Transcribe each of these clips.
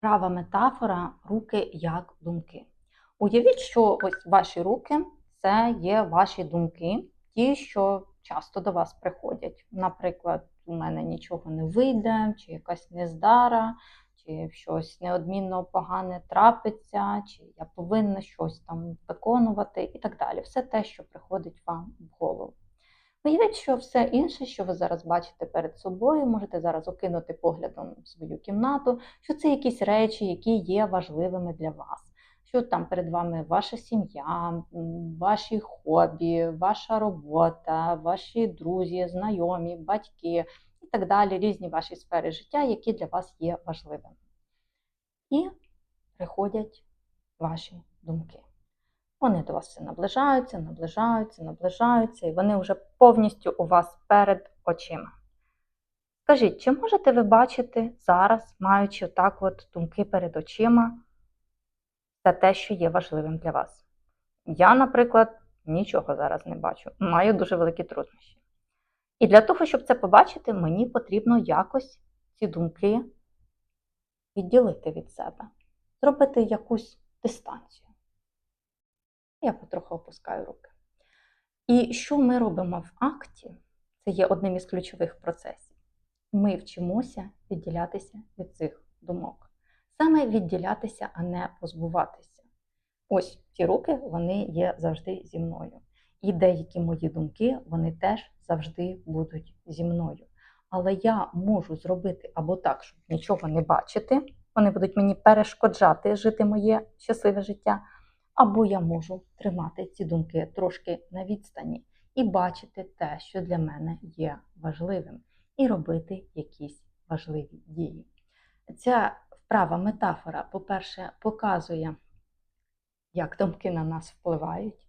Права метафора руки як думки. Уявіть, що ось ваші руки це є ваші думки, ті, що часто до вас приходять. Наприклад, у мене нічого не вийде, чи якась нездара, чи щось неодмінно погане трапиться, чи я повинна щось там виконувати і так далі. Все те, що приходить вам в голову. Уявіть, що все інше, що ви зараз бачите перед собою, можете зараз окинути поглядом свою кімнату, що це якісь речі, які є важливими для вас. Що там перед вами ваша сім'я, ваші хобі, ваша робота, ваші друзі, знайомі, батьки і так далі, різні ваші сфери життя, які для вас є важливими. І приходять ваші думки. Вони до вас все наближаються, наближаються, наближаються, і вони вже повністю у вас перед очима. Скажіть, чи можете ви бачити зараз, маючи отак от думки перед очима, це те, що є важливим для вас? Я, наприклад, нічого зараз не бачу, маю дуже великі труднощі. І для того, щоб це побачити, мені потрібно якось ці думки відділити від себе, зробити якусь дистанцію. Я потроху опускаю руки. І що ми робимо в акті? Це є одним із ключових процесів. Ми вчимося відділятися від цих думок. Саме відділятися, а не позбуватися. Ось ці руки вони є завжди зі мною. І деякі мої думки вони теж завжди будуть зі мною. Але я можу зробити або так, щоб нічого не бачити, вони будуть мені перешкоджати жити моє щасливе життя, або я можу тримати ці думки трошки на відстані і бачити те, що для мене є важливим, і робити якісь важливі дії. Ця вправа метафора, по-перше, показує, як думки на нас впливають.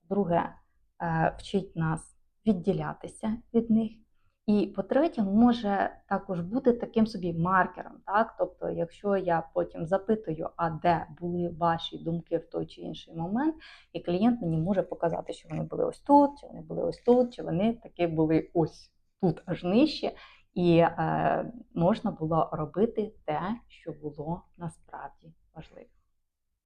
По-друге, е, вчить нас відділятися від них. І по-третє, може також бути таким собі маркером. Так? Тобто, якщо я потім запитую, а де були ваші думки в той чи інший момент, і клієнт мені може показати, що вони були ось тут, чи вони були ось тут, чи вони таки були ось тут аж нижче, і е, можна було робити те, що було насправді важливим.